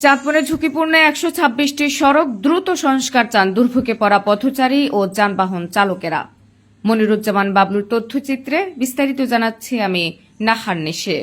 চাঁদপুরে ঝুঁকিপূর্ণ একশো ছাব্বিশটি সড়ক দ্রুত সংস্কার চান দুর্ভোগে পড়া পথচারী ও যানবাহন চালকেরা। মনিরুজ্জামান বাবলুর তথ্যচিত্রে বিস্তারিত জানাচ্ছি আমি নাহার নিশে।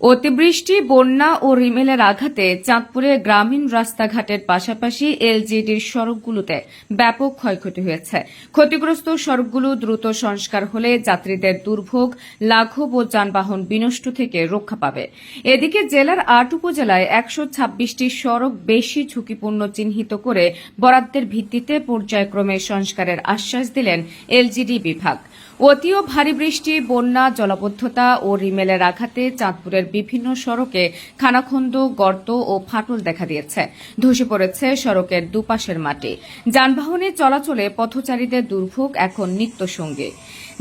অতিবৃষ্টি, বন্যা ও রিমেলের আঘাতে চাঁদপুরে গ্রামীণ রাস্তাঘাটের পাশাপাশি এলজিডির সড়কগুলোতে ব্যাপক ক্ষয়ক্ষতি হয়েছে। ক্ষতিগ্রস্ত সড়কগুলো দ্রুত সংস্কার হলে যাত্রীদের দুর্ভোগ, লাঘব ও যানবাহন বিনষ্ট থেকে রক্ষা পাবে। এদিকে জেলার আট উপজেলায় একশো ছাব্বিশটি সড়ক বেশি ঝুঁকিপূর্ণ চিহ্নিত করে বরাদ্দের ভিত্তিতে পর্যায়ক্রমে সংস্কারের আশ্বাস দিলেন এলজিডি বিভাগ। অতি ও ভারী বৃষ্টি, বন্যা, জলাবদ্ধতা ও রিমেলের আঘাতে চাঁদপুরের বিভিন্ন সড়কে খানাখন্দ, গর্ত ও ফাটল দেখা দিয়েছে। ধসে পড়েছে সড়কের দুপাশের মাটি। যানবাহনে চলাচলে পথচারীদের দুর্ভোগ এখন নিত্যসঙ্গী।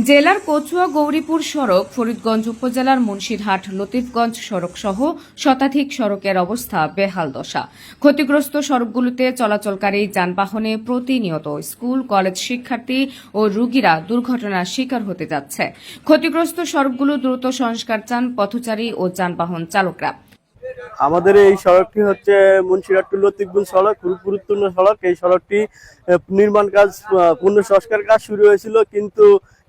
জেলার কচুয়া গৌরীপুর সড়ক, ফরিদগঞ্জ উপজেলার মুন্সিরহাট, লতিফগঞ্জ সড়ক সহ শতাধিক সড়কের অবস্থা বেহাল দশা। ক্ষতিগ্রস্ত সড়কগুলোতে চলাচলকারী যানবাহনে প্রতিনিয়ত স্কুল, কলেজ শিক্ষার্থী ও রোগীরা দুর্ঘটনার শিকার হতে যাচ্ছে। ক্ষতিগ্রস্ত সড়কগুলো দ্রুত সংস্কার চান পথচারী ও যানবাহন চালকরা। আমাদের এই সড়কটি হচ্ছে মুন্সিরহাট টু লতিফগঞ্জ সড়ক গুরুত্বপূর্ণ সড়ক। এই সড়কটি নির্মাণ কাজ পূর্ণ সংস্কার কাজ শুরু হয়েছিল কিন্তু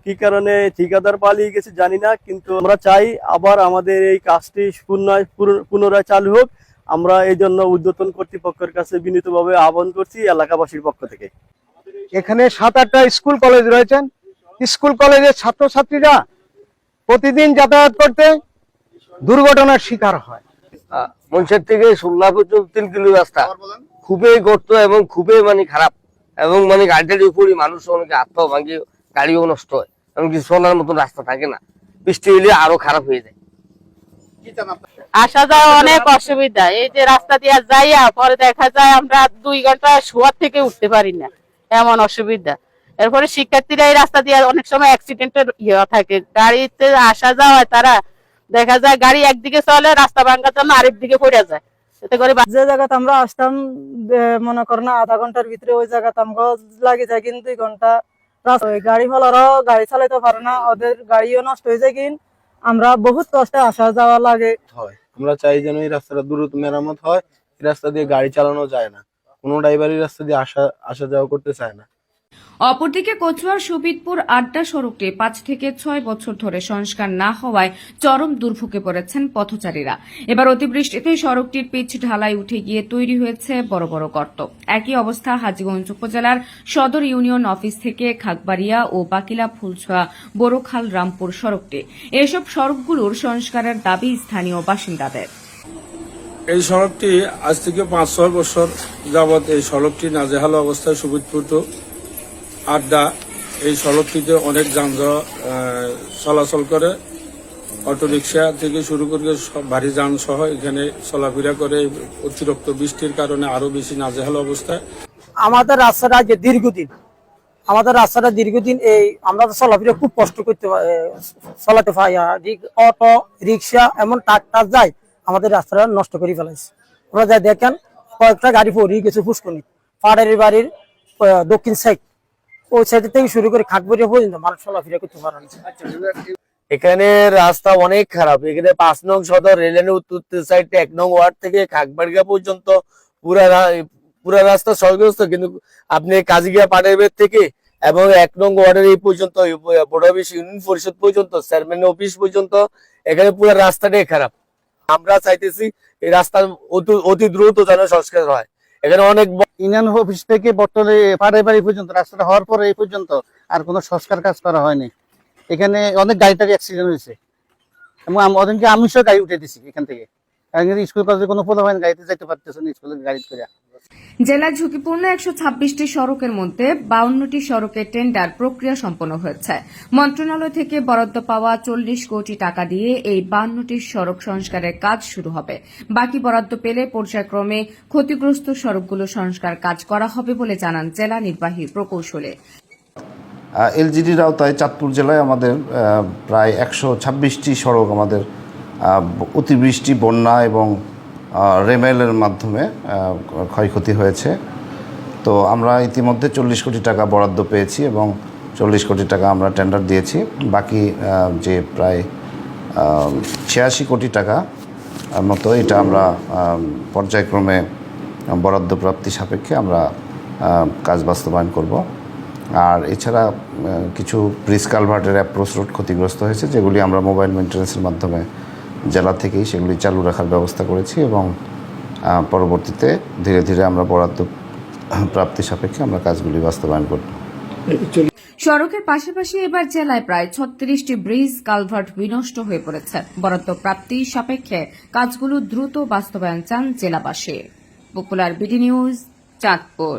কি কারণে ঠিকাদার পালিয়ে গেছে জানি না কিন্তু আমরা চাই আবার আমাদের এই কাজটি পুনরায় পুনরায় চালু হোক। আমরা এই জন্য উদ্যতন কর্তৃপক্ষের কাছে বিনীতভাবে আহ্বান করছি এলাকাবাসীর পক্ষ থেকে। এখানে সাত আটটা স্কুল কলেজ রয়েছেন। স্কুল কলেজের ছাত্রছাত্রীরা প্রতিদিন যাতায়াত করতে দুর্ঘটনার শিকার হয়। মঞ্চের থেকে সুল্লা পর্যন্ত তিন কিলো রাস্তা। খুবই গর্ত এবং খুবই মানে খারাপ। এবং মানে গাড়িটার উপরই মানুষ অনেকে আত্মা ভাঙি গাড়িও নষ্ট হয়। এমনকি চলার মতন রাস্তা থাকে না। বৃষ্টি হলে আরও খারাপ হয়ে যায়। আসা যাওয়া অনেক অসুবিধা। এই যে রাস্তা দিয়ে যাইয়া পরে দেখা যায় আমরা দুই ঘণ্টা শোয়ার থেকে উঠতে পারি না। এমন অসুবিধা। এরপরে শিক্ষার্থীরা এই রাস্তা দিয়ে অনেক সময় অ্যাক্সিডেন্টের ইয়ে থাকে। গাড়িতে আসা যাওয়া তারা দেখা যায় গাড়ি একদিকে চলে রাস্তা ভাঙার জন্য আরেক দিকে পড়ে যায়। এতে করে যে জায়গাতে আমরা আসতাম মনে করো না আধা ঘণ্টার ভিতরে ওই জায়গাতে আমরা লাগে যায় কিন্তু দুই ঘণ্টা রাস্তা গাড়ি ফলারও গাড়ি চালাইতে পারে না ওদের গাড়িও নষ্ট হয়ে যায় কিন আমরা বহুত কষ্টে আসা যাওয়া লাগে। হয়। আমরা চাই যেন এই রাস্তাটা দ্রুত মেরামত হয় এই রাস্তা দিয়ে গাড়ি চালানো যায় না। কোনো ড্রাইভারই রাস্তা দিয়ে আসা আসা যাওয়া করতে চায় না। অপরদিকে কচুয়ার সুবিদপুর আড্ডা সড়কটি পাঁচ থেকে ছয় বছর ধরে সংস্কার না হওয়ায় চরম দুর্ভোগে পড়েছেন পথচারীরা। এবার অতিবৃষ্টিতে সড়কটির পিচ ঢালাই উঠে গিয়ে তৈরি হয়েছে বড় বড় গর্ত। একই অবস্থা হাজীগঞ্জ উপজেলার সদর ইউনিয়ন অফিস থেকে খাগবাড়িয়া ও বাকিলা ফুলছোয়া বোরোখাল রামপুর সড়কটি। এসব সড়কগুলোর সংস্কারের দাবি স্থানীয় বাসিন্দাদের। এই সড়কটি আজ থেকে পাঁচ ছয় বছর যাবৎ এই সড়কটি নাজেহাল অবস্থায় সুবিধপুর আড্ডা এই সড়কটিতে অনেক আহ, চলাচল করে। অটোরিকশা থেকে শুরু করে ভারী যান সহ এখানে চলাফেরা করে। অতিরিক্ত বৃষ্টির কারণে আরও বেশি নাজেহাল অবস্থায় আমাদের রাস্তাটা যে দীর্ঘদিন। আমাদের রাস্তাটা দীর্ঘদিন এই আমরা চলাফেরা খুব কষ্ট করতে চলাতে পাই অটো রিক্সা এমন ট্রাক্টার যায় আমাদের রাস্তাটা নষ্ট করে ফেলাইছে। আমরা যা দেখেন কয়েকটা গাড়ি পড়িয়ে গেছে ফুসকুনি। পাড়ের বাড়ির দক্ষিণ সাইড ওই সাইড থেকে শুরু করে খাটবরিয়া পর্যন্ত মানুষ চলাফেরা করতে পারে না। এখানে রাস্তা অনেক খারাপ। এখানে পাঁচ নং সদর রেলের উত্তর সাইড এক নং ওয়ার্ড থেকে খাগবাড়িয়া পর্যন্ত পুরা পুরা রাস্তা সর্গস্ত কিন্তু আপনি কাজিগিয়া পাটের থেকে এবং এক নং ওয়ার্ডের এই পর্যন্ত অফিস ইউনিয়ন পরিষদ পর্যন্ত চেয়ারম্যান অফিস পর্যন্ত, এখানে পুরো রাস্তাটাই খারাপ। আমরা চাইতেছি এই রাস্তা অতি দ্রুত যেন সংস্কার হয়। এখানে অনেক ইউনিয়ন অফিস থেকে বর্তমানে পাড়ে বাড়ি পর্যন্ত, রাস্তাটা হওয়ার পরে এই পর্যন্ত আর কোনো সংস্কার কাজ করা হয়নি। এখানে অনেক গাড়িটারি অ্যাক্সিডেন্ট হয়েছে। এবং অনেকে আমি সব গাড়ি উঠে দিছি এখান থেকে। স্কুল কলেজে কোনো হয় গাড়িতে যাইতে পারতেছে না স্কুলের গাড়ি করে জেলার ঝুঁকিপূর্ণ একশো ছাব্বিশটি সড়কের মধ্যে বাউন্নটি সড়কের টেন্ডার প্রক্রিয়া সম্পন্ন হয়েছে। মন্ত্রণালয় থেকে বরাদ্দ পাওয়া চল্লিশ কোটি টাকা দিয়ে এই বাউন্নটি সড়ক সংস্কারের কাজ শুরু হবে। বাকি বরাদ্দ পেলে পর্যায়ক্রমে ক্ষতিগ্রস্ত সড়কগুলো সংস্কার কাজ করা হবে বলে জানান জেলা নির্বাহী প্রকৌশলী। এলজিডির আওতায় চাঁদপুর জেলায় আমাদের প্রায় একশো ছাব্বিশটি সড়ক আমাদের অতিবৃষ্টি, বন্যা এবং রেমেলের মাধ্যমে ক্ষয়ক্ষতি হয়েছে। তো আমরা ইতিমধ্যে চল্লিশ কোটি টাকা বরাদ্দ পেয়েছি এবং চল্লিশ কোটি টাকা আমরা টেন্ডার দিয়েছি। বাকি যে প্রায় ছিয়াশি কোটি টাকা মতো এটা আমরা পর্যায়ক্রমে বরাদ্দ প্রাপ্তি সাপেক্ষে আমরা কাজ বাস্তবায়ন করব। আর এছাড়া কিছু ব্রিজ কালভার্টের অ্যাপ্রোচ রোড ক্ষতিগ্রস্ত হয়েছে, যেগুলি আমরা মোবাইল মেনটেন্যান্সের মাধ্যমে জেলা থেকেই সেগুলি চালু রাখার ব্যবস্থা করেছি এবং পরবর্তীতে ধীরে ধীরে আমরা বরাদ্দ প্রাপ্তি সাপেক্ষে আমরা কাজগুলি বাস্তবায়ন করব। সড়কের পাশাপাশি এবার জেলায় প্রায় ছত্রিশটি ব্রিজ কালভার্ট বিনষ্ট হয়ে পড়েছে। বরাদ্দ প্রাপ্তি সাপেক্ষে কাজগুলো দ্রুত বাস্তবায়ন চান জেলাবাসী। Popular BD news Chandpur.